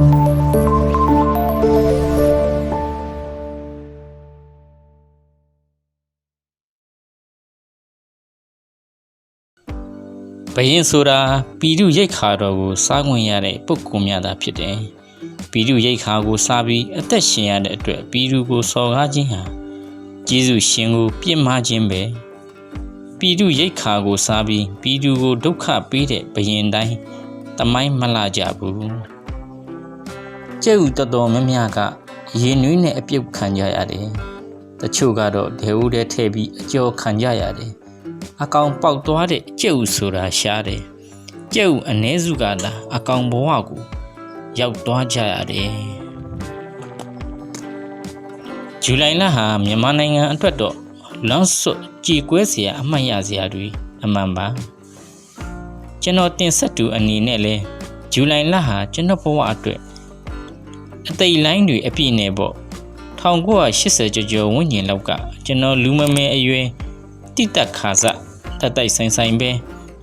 ဘရင်ဆိုတာပြည်သူရိတ်ခါတော်ကိုစားခွင့်ရတဲ့ပုဂ္ဂိုလ်များသာဖြစ်တယ်။ပြည်သူရိတ်ခါကိုစားပြီးအသက်ရှင်ရတဲ့အတွက်ပြည်သူကိုစော်ကားခြင်းဟာကျေးဇူးရှင်ကိုပြစ်မှားခြင်းပဲ။ပြည်သူရိတ်ခါကိုစားပြီးပြည်သူကိုဒုက္ခပေးတဲ့ဘရင်တိုင်းတမိုင်းမလာကြဘူး။ ကျဲ့ဦးတော်တော်များများကရင်နွေးနဲ့အပြုတ်ခံကြရတယ်။တချို့ကတော့ဒေဝတဲထည့်ပြီးအကျော်ခံကြရတယ်။အကောင်ပေါက်သွားတဲ့ကျဲ့ဦးဆိုတာရှားတယ်။ကျဲ့ဦးအ ਨੇ စုကလာအကောင်ဘဝကိုရောက်သွားကြရတယ်။ဇူလိုင်လဟာမြန်မာနိုင်ငံအတွက်တော့လွန်ဆွတ်ကြေကွဲစရာအမှတ်ရစရာတွေအမှန်ပါကျွန်တော်တင်ဆက်သူအနေနဲ့လဲဇူလိုင်လဟာကျွန်တော်ဘဝအတွက် အသိလိုင်းတွေအပြည့်နဲ့ပေါ့1980ကျော်ကျော်ဝန်းကျင်လောက်ကကျွန်တော်လူမမဲအရွယ်တိတက်ခါစတတ်တိုက်ဆိုင်ဆိုင်ပဲ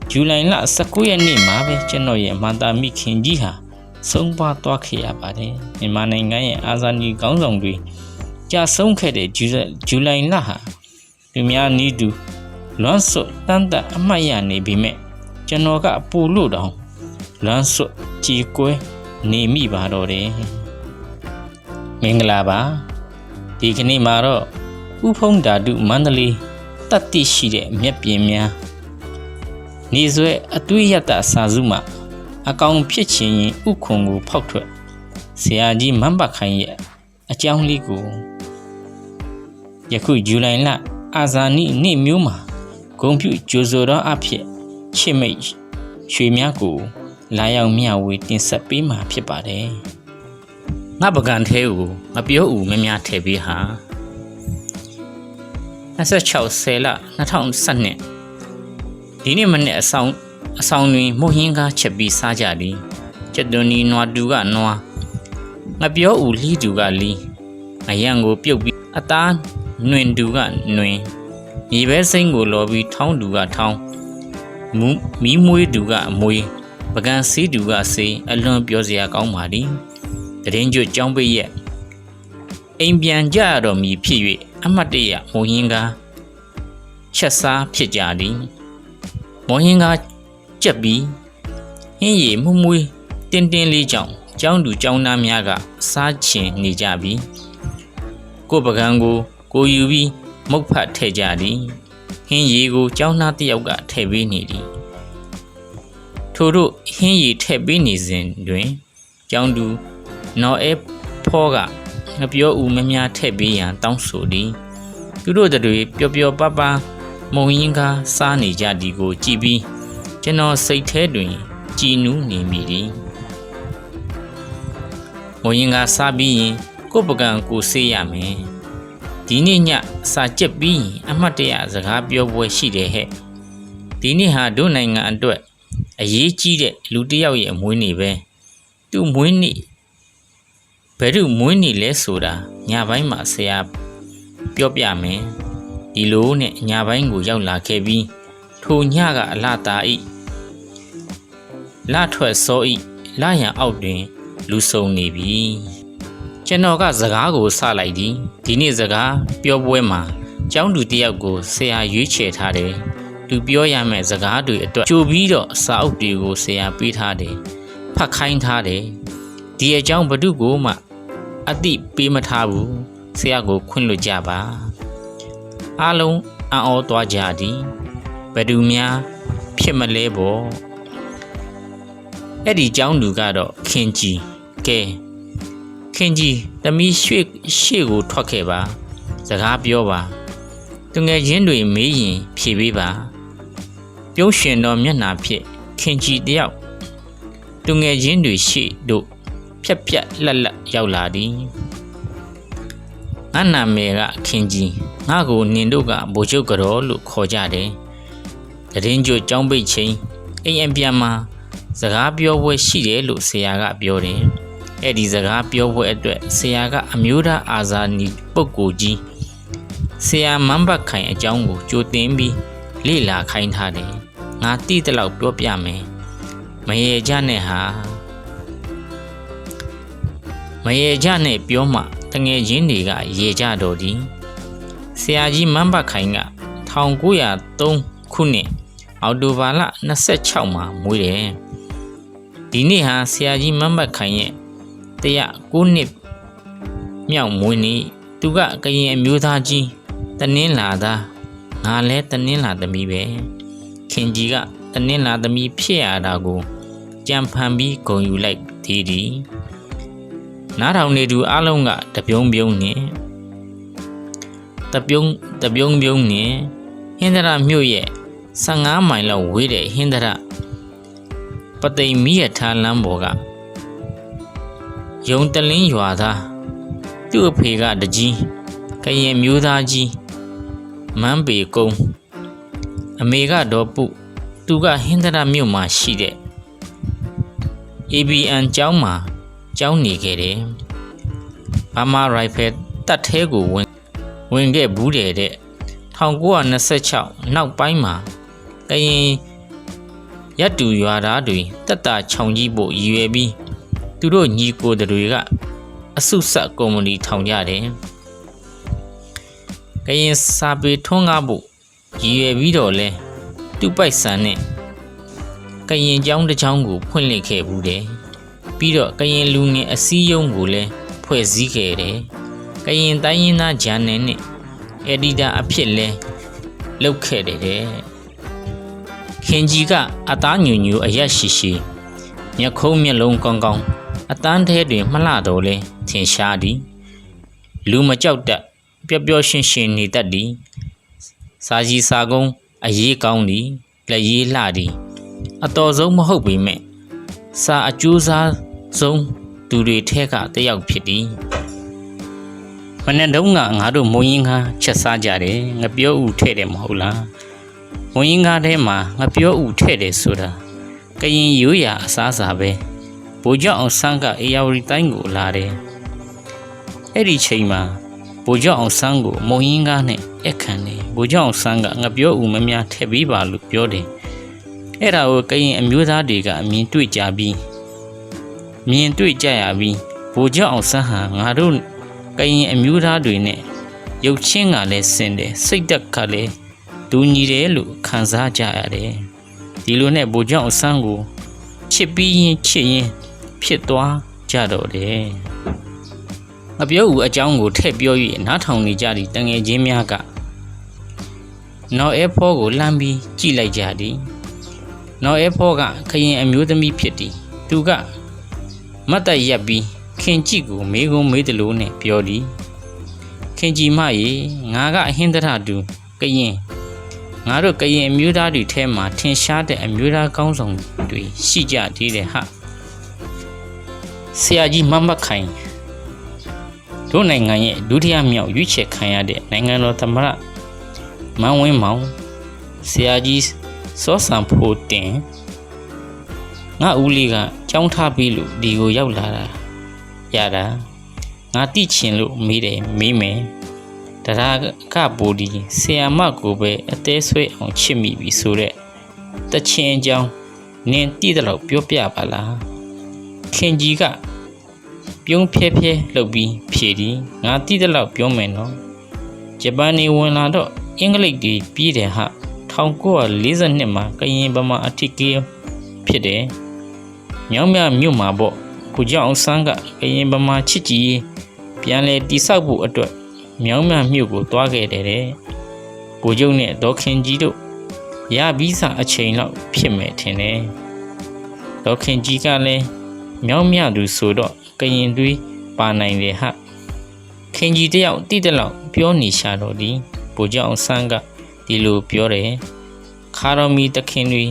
ဇူလိုင်လ19ရက်နေ့မှာပဲကျွန်တော်ရဲ့မန္တာမိခင်ကြီးဟာဆုံးပါသွားခဲ့ရပါတယ်မြန်မာနိုင်ငံရဲ့အာဇာနည်ခေါင်းဆောင်တွေကြာဆုံးခဲ့တဲ့ဇူဇူလိုင်လဟာသူများနီးသူလွမ်းစွတ်တန်တအမှတ်ရနေပြီမဲ့ကျွန်တော်ကအပူလို့တောင်လွမ်းစွတ်ကြည်ကွဲနေမိပါတော့တယ် မင်္ဂလာပါဒီကနေ့မှာတော့ဥဖုံးဓာတုမန္တလေးတတ်သိရှိတဲ့မြက်ပြင်းများနေဆွဲအသွေးရတစာစုမှအကောင်ဖြစ်ခြင်းရင်ဥခုံကိုဖောက်ထွက်ဆရာကြီးမမ်ဘခိုင်ရဲ့အကြောင်းလေးကိုယခုဇူလိုင်လအာဇာနည်နေ့မျိုးမှာဂုံပြုကြိုဆိုတော်အဖြစ်ချစ်မိတ်ရွှေများကိုလာရောက်မျှဝေတင်ဆက်ပေးမှာဖြစ်ပါတယ် ငါပကံသေးကိုမပြောဦးမများထည့်ပေးဟာ26ဆယ်လ2012ဒီနေ့မနေ့အဆောင်အဆောင်တွင်မုတ်ဟင်းကားချက်ပြီးစားကြသည်ကျက်သွန်နီနွားတူကနွားငပြောဦးလီတူကလီအရန်ကိုပြုတ်ပြီးအသားနှွင်တူကနှွင်မြေပဲစိမ့်ကိုလော်ပြီးထောင်းတူကထောင်းမူမီးမွေးတူကအမွေးပကံစီးတူကစေးအလွန်ပြောစရာကောင်းပါသည် တရင်ကျွတ်ကြောင်းပိတ်ရဲ့အိမ်ပြန်ကြရတော်မူဖြစ်၍အမတ်တရမိုးဟင်းကားချက်စားဖြစ်ကြသည်မိုးဟင်းကားကြက်ပြီးဟင်းရည်မှုမွေးတင်းတင်းလေးကြောင့်ကျောင်းသူကျောင်းသားများကစားချင်နေကြပြီကိုယ်ပကံကိုကိုယူပြီးမုတ်ဖတ်ထည့်ကြသည်ဟင်းရည်ကိုကျောင်းသားတစ်ယောက်ကထည့်ပေးနေသည်ထို့တို့ဟင်းရည်ထည့်ပေးနေစဉ်တွင်ကျောင်းသူ နော်အဲဖောကငပြောဦးမများထည့်ပေးရန်တောင်းဆိုသည်သူတို့တွေပျော်ပျော်ပါပါမုံရင်ကားစားနေကြသည်ကို ကြည်ပြီးကျွန်တော်စိတ်ထဲတွင်ကြည်နူးနေမိသည်မုံရင်ကားစားပြီးရင်ကိုယ့်ပကံကိုဆေးရမယ်ဒီနေ့ညစာကြက်ပြီးရင်အမှတ်တရစကားပြောပွဲရှိတယ်ဟဲ့ဒီနေ့ဟာတို့နိုင်ငံအတွက်အရေးကြီးတဲ့လူတစ်ယောက်ရဲ့မွေးနေ့ပဲသူ့မွေးနေ့ ဘယ်သူမွေးနေ့လဲဆိုတာညပိုင်းမှာဆရာပြောပြမယ်ဒီလိုနဲ့ညပိုင်းကိုရောက်လာခဲ့ပြီးထိုညကအလှတာဤလထွက်စောဤလရန်အောက်တွင် လူဆုံနေပြီကျွန်တော်ကစကားကိုစလိုက်သည်ဒီနေ့စကားပြောပွဲမှာကျောင်းသူတယောက်ကိုဆရာရွေးချယ်ထားတယ်သူပြောရမယ့်စကားတွေအတွက်ကြိုပြီးတော့စာအုပ်တွေကိုဆရာပေးထားတယ်ဖတ်ခိုင်းထားတယ်ဒီအကြောင်းဘဒုကိုမှ အတိပေးမထားဘူးဆရာကိုခွင့်လွှတ်ကြပါအားလုံးအံ့ဩသွားကြသည်ဘဒုများဖြစ်မလဲပေါ့အဲ့ဒီเจ้าလူကတော့ခင်ကြီးကဲခင်ကြီးတမီရွှေရှေ့ကိုထွက်ခဲ့ပါစကားပြောပါသူငယ်ချင်းတွေမေးရင်ဖြေပေးပါပြုံးရှင်တော်မျက်နှာဖြစ်ခင်ကြီးတယောက်သူငယ်ချင်းတွေရှေ့တို့ ဖြက်ဖြက်လက်လက်ရောက်လာသည်ငါနာမည်ကခင်ကြီးငါကိုနင်တို့ကဗိုလ်ချုပ်ကြောလို့ခေါ်ကြတယ်တရင်ကျွចောင်းပိတ်ချင်းအိမ်အပြန်မှာစကားပြောပွဲရှိတယ်လို့ဆရာကပြောတယ်အဲ့ဒီစကားပြောပွဲအတွက်ဆရာကအမျိုးသားအာဇာနည်ပုဂ္ဂိုလ်ကြီးဆရာမန်းဘတ်ခိုင်အကြောင်းကိုကြိုတင်ပြီးလေ့လာခိုင်းထားတယ်ငါတိတလောက်ပြောပြမယ်မရေကြနဲ့ဟာ မရေကြနဲ့ပြောမှတငယ်ချင်းတွေကရေကြတော်သည်ဆရာကြီးမန်းပတ်ခိုင်က1903ခုနှစ်အောက်တိုဘာလ26မှာမွေးတယ်ဒီနေ့ဟာဆရာကြီးမန်းပတ်ခိုင်ရဲ့109နှစ်မြောက်မွေးနေ့သူကကရင်အမျိုးသားကြီးတနင်းလာသားငါလဲတနင်းလာသမီးပဲခင်ကြီးကတနင်းလာသမီးဖြစ်ရတာကိုကြံဖန်ပြီးဂုံယူလိုက်သေးသည် နားထောင်နေသူအလုံးကတပြုံးပြုံးနဲ့တပြုံးတပြုံးပြုံးနဲ့ဟင်္ဒရာမြို့ရဲ့15မိုင်လောက်ဝေးတဲ့ဟင်္ဒရာပသိမ်မီးရထားလမ်းပေါ်ကယုံတလင်းရွာသားသူ့အဖေကတကြီးကရင်မျိုးသားကြီးမန်းပေကုန်းအမေကတော့ပုသူကဟင်္ဒရာမြို့မှာရှိတဲ့ ABN ကျောင်းမှာ ကျောင်းနေခဲ့တယ်။ဘာမာရိုင်ဖယ်တပ်ထဲကိုဝင်ဝင်ခဲ့ဘူးတယ်တဲ့1926နောက်ပိုင်းမှာကရင်ရက်တူရွာသားတွေတက်တာခြုံကြီးဖို့ရည်ရွယ်ပြီးသူတို့ညီကိုတွေကအစုဆက်ကုမ္ပဏီထောင်ကြတယ်။ကရင်စာပေထွန်းကားဖို့ရည်ရွယ်ပြီးတော့လဲသူ့ပိုက်ဆံနဲ့ကရင်ကျောင်းတစ်ကျောင်းကိုဖွင့်လှစ်ခဲ့ဘူးတယ်။ ပြီးတော့ကရင်လူငယ်အစည်းအရုံးကိုလည်းဖွဲ့စည်းခဲ့တယ်။ကရင်တိုင်းရင်းသားဂျာနယ်နဲ့အက်ဒီတာအဖြစ်လဲလုပ်ခဲ့တယ်တဲ့။ခင်ကြီးကအသားညူညူအရက်ရှိရှိမျက်ခုံးမျက်လုံးကောင်းကောင်းအတန်းထဲတွင်မလှတော်လဲထင်ရှားသည်လူမကြောက်တတ်ပျော်ပျော်ရွှင်ရွှင်နေတတ်သည်စာကြီးစာကုန်းအရေးကောင်းသည်လက်ရေးလှသည်အတော်ဆုံးမဟုတ်ပေမဲ့ စာအကျိုးစားဆုံးသူတွေထဲကတယောက်ဖြစ်သည်မနေ့တုန်းကငါတို့မုံရင်ကားချက်စားကြတယ်ငပြောဥထဲ့တယ်မဟုတ်လားမုံရင်ကားထဲမှာငပြောဥထဲ့တယ်ဆိုတာကရင်ရိုးရာအစားအစာပဲဗိုလ်ချုပ်အောင်ဆန်းကအေယာဝတီတိုင်းကိုလာတယ်အဲ့ဒီချိန်မှာဗိုလ်ချုပ်အောင်ဆန်းကိုမုံရင်ကားနဲ့အခန့်တယ်ဗိုလ်ချုပ်အောင်ဆန်းကငပြောဥမများထည့်ပေးပါလို့ပြောတယ် အဲ့ဒါကိုကရင်အမျိုးသားတွေကအမြင်တွေ့ကြပြီးမြင်တွေ့ကြရပြီးဗိုလ်ချုပ်အောင်ဆန်းဟာငါတို့ကရင်အမျိုးသားတွေနဲ့ရုပ်ချင်းကလည်းစင်တယ်စိတ်ဓာတ်ကလည်းဒူညီတယ်လို့ခံစားကြရတယ်ဒီလိုနဲ့ဗိုလ်ချုပ်အောင်ဆန်းကိုချစ်ပြီးရင်ချစ်ရင်ဖြစ်သွားကြတော့တယ်ငပြောဦးအကြောင်းကိုထည့်ပြော၍နားထောင်နေကြသည့်တငယ်ချင်းများကနော်အဲဖောကိုလှမ်းပြီးကြည့်လိုက်ကြသည် နော်အဲဖောကခရင်အမျိုးသမီးဖြစ်သည်သူကမတ်တက်ရက်ပြီးခင်ကြည့်ကိုမေကုံမေးတယ်လို့နဲ့ပြောသည်ခင်ကြည်မရေငါကအဟင်းတရတူကရင်ငါတို့ကရင်အမျိုးသားတွေထဲမှာထင်ရှားတဲ့အမျိုးသားကောင်းဆောင်တွေရှိကြသေးတယ်ဟာဆရာကြီးမမတ်ခိုင်တို့နိုင်ငံရဲ့ဒုတိယမြောက်ရွေးချယ်ခံရတဲ့နိုင်ငံတော်သမ္မတမန်းဝင်းမောင်ဆရာကြီး စောဆန်ဖို့တင်ငါဦးလေးကကြောင်းထားပြီးလို့ဒီကိုရောက်လာတာရတာငါတိချင်လို့မေးတယ်မေးမယ်တရားကပိုဒီဆီယာမကိုပဲအသေးဆွဲအောင်ချစ်မိပြီဆိုတဲ့တချင်းအကြောင်းနင်းတိတယ်လို့ပြောပြပါလားခင်ကြီးကပြုံးဖျဲဖျဲလှုပ်ပြီးဖြေသည်ငါတိတယ်လို့ပြောမယ်နော်ဂျပန်နေဝင်လာတော့အင်္ဂလိပ်ကြီးပြည်တယ်ဟာ 1942မှာကရင်ဗမာအထစ်ကေးဖြစ်တယ်မြောင်းမြမြို့မှာပေါ့ကိုကြောင်အောင်ဆန်းကကရင်ဗမာချစ်ကြည်ပြန်လဲတိဆောက်ဖို့အတွက်မြောင်းမြမြို့ကိုတွားခဲ့တယ်တဲ့။ကိုကျုံနဲ့ဒေါခင်ကြီးတို့ရပြီးစာအချိန်လောက်ဖြစ်မယ်ထင်တယ်။ဒေါခင်ကြီးကလည်းမြောင်းမြသူဆိုတော့ကရင်တွေးပါနိုင်တယ်ဟာ။ခင်ကြီးတယောက်တိတလောက်ပြောနေရှာတော့ဒီဗိုလ်ချုပ်အောင်ဆန်းက ဒီလိုပြောတယ်။ခါတော်မီတခင်တွေ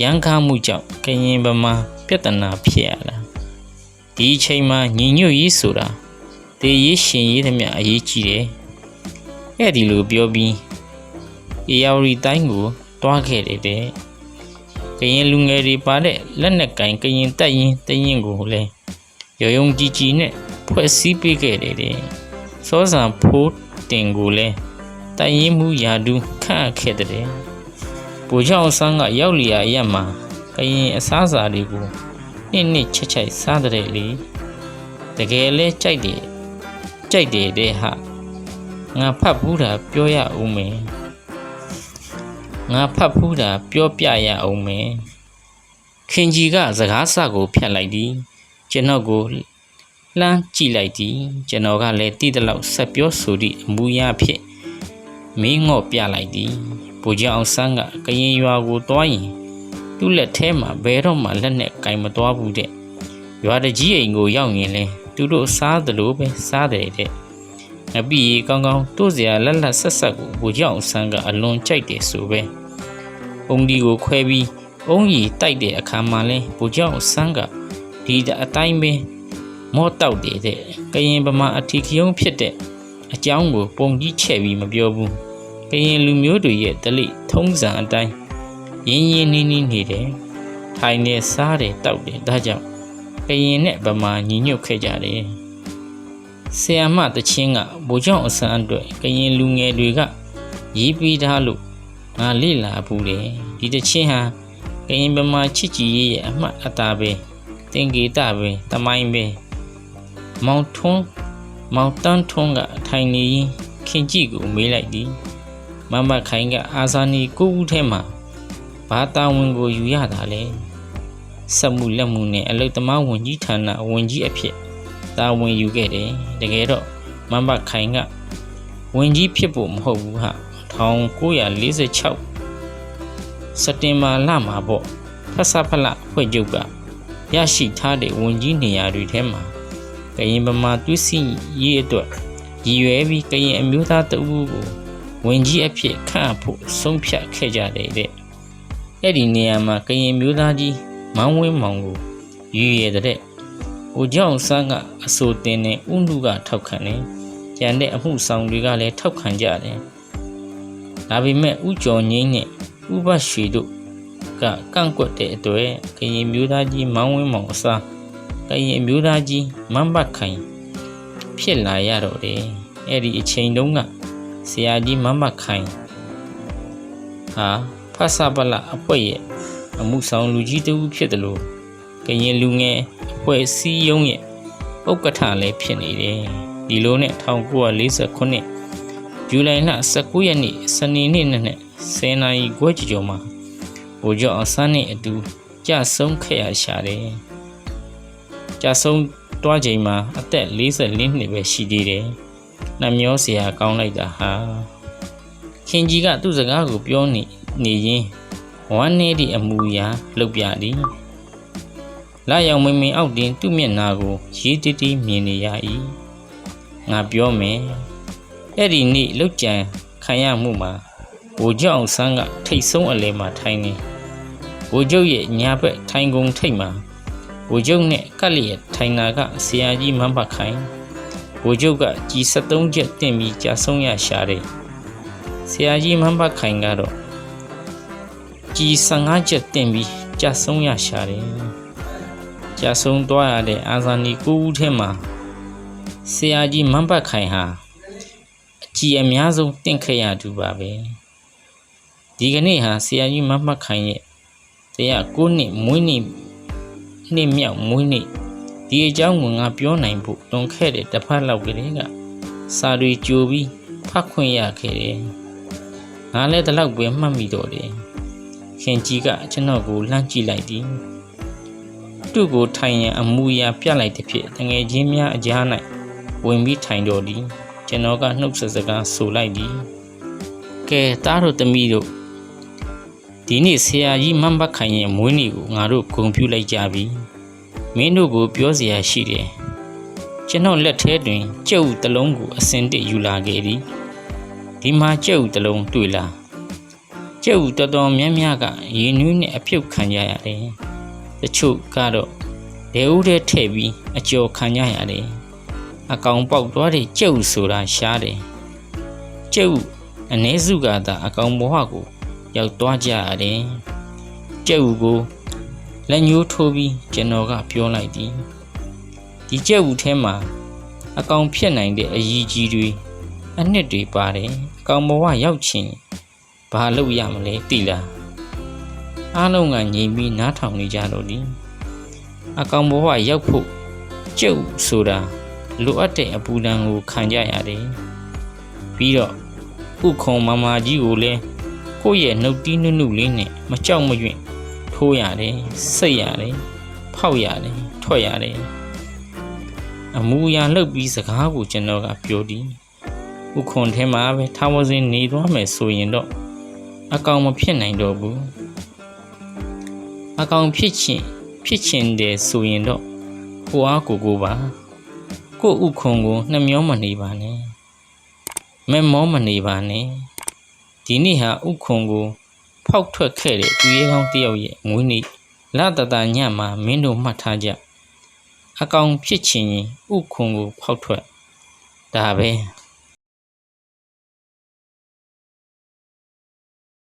ရန်ကားမှုကြောင့်ကရင်ဗမာပြဿနာဖြစ်ရတာ။ဒီအချိန်မှာညီညွတ်ရေးဆိုတာတေးရေးရှင်ရေးသမျှအရေးကြီးတယ်။အဲ့ဒီလိုပြောပြီးအေယာဝတီတိုင်းကိုတွားခဲ့တယ်တဲ့။ကရင်လူငယ်တွေပါတဲ့လက်နက်ကင်ကရင်တက်ရင်တရင်ကိုလည်းရယုံကြည်ကြည်နဲ့ဖွဲ့စည်းပေးခဲ့တယ်တဲ့။စောစံဖိုးတင်ကိုလည်း တရင်မှုယာဒူးခန့်ခဲ့တဲ့။ပူချောင်းဆန်းကရောက်လျာရက်မှာကရင်အစားအစာတွေကိုနှစ်နှစ်ချက်ချက်စားတဲ့လေ။တကယ်လဲကြိုက်တယ်ကြိုက်တယ်တဲ့ဟာငါဖတ်ဘူးတာပြောရအောင်မယ်ငါဖတ်ဘူးတာပြောပြရအောင်မယ်ခင်ကြီးကစကားစကိုဖြတ်လိုက်သည်ကျွန်တော်ကိုလှမ်းကြည့်လိုက်သည်ကျွန်တော်ကလည်းတိတလောက်ဆက်ပြောဆိုသည့်အမူအရာဖြင့် မင်းငော့ပြလိုက်သည်ပူကြောင်အောင်ဆန်းကကရင်ရွာကိုတွားရင်သူ့လက်ထဲမှာဘယ်တော့မှလက်နဲ့ကင်မတွားဘူးတဲ့ရွာတကြီးအိမ်ကိုရောက်ရင်လဲသူတို့စားသလိုပဲစားတယ်တဲ့အပီကောင်းကောင်းတို့စရာလက်လက်ဆက်ဆက်ကိုပူကြောင်အောင်ဆန်းကအလွန်ကြိုက်တယ်ဆိုပဲအုံဒီကိုခွဲပြီးအုံကြီးတိုက်တဲ့အခါမှာလဲပူကြောင်အောင်ဆန်းကဒီအတိုင်းပဲမောတောက်တယ်တဲ့ကရင်ဗမာအထီခရုံးဖြစ်တဲ့ အကြောင်းကိုပုံကြီးချဲ့ပြီးမပြောဘူးကရင်လူမျိုးတွေရဲ့တလိထုံးစံအတိုင်းရင်းရင်းနှီးနှီးနေတယ်ထိုင်နေစားတယ်တောက်တယ်ဒါကြောင့်ကရင်နဲ့ဗမာညီညွတ်ခဲ့ကြတယ်ဆီယမတချင်းကဘိုးကျောင်းအစံအတွက်ကရင်လူငယ်တွေကရေးပြီးသားလို့ငါလေ့လာဘူးတယ်ဒီတချင်းဟာကရင်ဗမာချစ်ကြည်ရဲ့အမှတ်အသားပဲသင်္ကေတပဲတမိုင်းပဲမောင်ထွန်း မောင်တန်းထွန်းကထိုင်နေရင်ခင်ကြည့်ကိုမေးလိုက်သည်မမခိုင်ကအာဇာနည်ကိုဦးထဲမှာဘာတာဝန်ကိုယူရတာလဲစက်မှုလက်မှုနဲ့အလုတ္တမဝန်ကြီးဌာနဝန်ကြီးအဖြစ်တာဝန်ယူခဲ့တယ်တကယ်တော့မမခိုင်ကဝန်ကြီးဖြစ်ဖို့မဟုတ်ဘူးဟာ1946စက်တင်ဘာလမှာပေါ့ဖဆဖလဖွဲ့ချုပ်ကရရှိထားတဲ့ဝန်ကြီးနေရာတွေထဲမှာ ကရင်ဗမာတွစ်စီရေးအတွက်ရည်ရွယ်ပြီးကရင်အမျိုးသားတအူးကိုဝင်ကြီးအဖြစ်ခန့်ဖို့ဆုံးဖြတ်ခဲ့ကြတယ်တဲ့အဲ့ဒီနေရာမှာကရင်မျိုးသားကြီးမောင်ဝင်းမောင်ကိုရည်ရတဲ့။ဦးကျောင်းဆန်းကအဆိုတင်နဲ့ဥနုကထောက်ခံတယ်။ကျန်တဲ့အမှုဆောင်တွေကလည်းထောက်ခံကြတယ်။ဒါပေမဲ့ဥကျော်ငိမ့်နဲ့ဥပရွှေတို့ကကန့်ကွက်တဲ့အတွက်ကရင်မျိုးသားကြီးမောင်ဝင်းမောင်အစား ကရင်မျိုးသားကြီးမမ်ဘတ်ခိုင်ဖြစ်လာရတော့တယ်။အဲ့ဒီအချိန်တုန်းကဆရာကြီးမမခိုင်ဟာဖဆပလအဖွဲ့ရဲ့အမှုဆောင်လူကြီးတူဖြစ်တယ်လို့ကရင်လူငယ်အဖွဲ့စည်းရုံးရဲ့ဥက္ကဋ္ဌလည်းဖြစ်နေတယ်ဒီလိုနဲ့1949ဇူလိုင်လ19ရက်နေ့စနေနေ့နဲ့10နာရီခွဲကျော်မှာဘိုးကျော်အောင်ဆန်းနဲ့အတူကြဆုံးခဲ့ရရှာတယ် ကြာဆုံးတွားချိန်မှာအသက်44နှစ်ပဲရှိသေးတယ်။နှမျောစရာကောင်းလိုက်တာဟာခင်ကြီးကသူ့စကားကိုပြောနေနေရင်းဝမ်းနည်းသည့်အမူအရာလှုပ်ပြသည်။လာရောက်မင်မင်အောက်တင်သူ့မျက်နှာကိုရေးတတီးမြင်နေရ၏။ငါပြောမယ်။အဲ့ဒီနေ့လှုပ်ကြံခံရမှုမှာဘိုးကျောင်းဆန်းကထိတ်ဆုံးအလဲမှာထိုင်နေ။ဘိုးကျောင်းရဲ့ညာဘက်ထိုင်ကုန်ထိတ်မှာ ဘိုလ်ချုပ်နဲ့ကပ်လျက်ထိုင်တာကဆရာကြီးမန်းပခိုင်ဗိုလ်ချုပ်ကကြီး73ချက်တင်ပြီးကြာဆုံးရရှာတယ်ဆရာကြီးမန်းဘခိုင်ကတော့ကြီး15ချက်တင်ပြီးကြာဆုံးရရှာတယ်ကြာဆုံးသွားရတဲ့အာဇာနည်ကိုဦးထဲမှာဆရာကြီးမန်းဘခိုင်ဟာအကြီးအများဆုံးတင့်ခဲ့ရသူပါပဲဒီကနေ့ဟာဆရာကြီးမန်းဘခိုင်ရဲ့တရား9နှစ်မွေးနေ့ နှစ်မြောက်မွေးနေ့ဒီအကြောင်းကိုငါပြောနိုင်ဖို့လွန်ခဲ့တဲ့တစ်ဖက်လောက်ကလေးကစာတွေကြိုပြီးဖတ်ခွင့်ရခဲ့တယ်။ငါလည်းဒီလောက်ပဲမှတ်မိတော့တယ်။ခင်ကြီးကကျွန်တော်ကိုလှမ်းကြည့်လိုက်သည်။သူ့ကိုထိုင်ရန်အမူအရာပြလိုက်တဲ့ဖြစ်တငယ်ချင်းများအကြား၌ဝင်ပြီးထိုင်တော်သည်။ကျွန်တော်ကနှုတ်ဆက်စကားဆိုလိုက်သည်။ကဲတားတို့တမီးတို့ ဒီနေ့ဆရာကြီးမမ်ဘခိုင်ရဲ့မွေးနေ့ကိုငါတို့ဂုဏ်ပြုလိုက်ကြပြီ။မင်းတို့ကိုပြောစရာရှိတယ်ကျွန်တော်လက်ထဲတွင်ကြက်ဥတလုံးကိုအစင်တစ်ယူလာခဲ့သည်ဒီမှာကြက်ဥတလုံးတွေ့လားကြက်ဥတော်တော်များများကရေနွေးနဲ့အပြုတ်ခံကြရတယ်တချို့ကတော့ဒေဦးထဲထည့်ပြီးအကျော်ခံကြရတယ်အကောင်ပေါက်သွားတဲ့ကြက်ဥဆိုတာရှားတယ်ကြက်ဥအ ਨੇ စုကသာအကောင်ဘဝကို ရောက်သွားကြရတယ်ကြက်ဥကိုလက်ညှိုးထိုးပြီးကျွန်တော်ကပြောလိုက်သည်ဒီကြက်ဥထဲမှာအကောင်ဖြစ်နိုင်တဲ့အည်ကြီးတွေအနှစ်တွေပါတယ်အကောင်ဘဝရောက်ချင်ဘာလုပ်ရမလဲသိလားအားလုံးကငြိမ်ပြီးနားထောင်နေကြတော့ဒီအကောင်ဘဝရောက်ဖို့ချကျုပ်ဆိုတာလိုအပ်တဲ့အပူဒဏ်ကိုခံကြရတယ်ပြီးတော့ဥခုံမမကြီးကိုလည်း ကိုယ့်ရဲ့နှုတ်တီးနုနုလေးနဲ့မကြောက်မရွံ့ထိုးရတယ်စိတ်ရတယ်ဖောက်ရတယ်ထွက်ရတယ်အမူအရာလှုပ်ပြီးစကားကိုကျွန်တော်ကပြောသည်ဥခုံထဲမှာပဲထားဝစင်းနေသွားမယ်ဆိုရင်တော့အကောင်မဖြစ်နိုင်တော့ဘူးအကောင်ဖြစ်ချင်းဖြစ်ချင်းတယ်ဆိုရင်တော့ကိုအားကိုကိုပါကိုဥခုံကိုနှမျောမနေပါနဲ့မမောမနေပါနဲ့ ဒီနေ့ဟာဥခုံကို ဖောက်ထွက်ခဲ့တဲ့သူရဲကောင်းတယောက်ရဲ့ငွေနေ့လတတညမှာမင်းတို့မှတ်ထားကြအကောင်ဖြစ်ချင်ရင်ဥခုံကိုဖောက်ထွက်ဒါပဲ